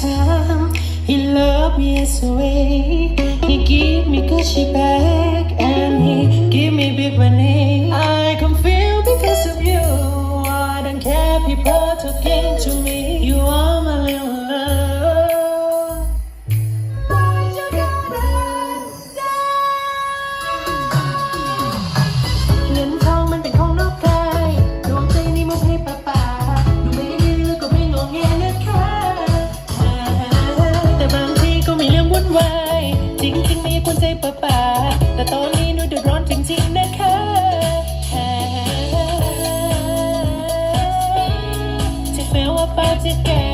He loved me so way. He give me Gucci back and he give me big money. I can feel because of you. I don't care people talking to me. ริงจริงมีคนใจป่าป่าแต่ตอนนี้หนูเดือดร้อนจริงๆนะคะถึงแม้ว่าป้าจะแก่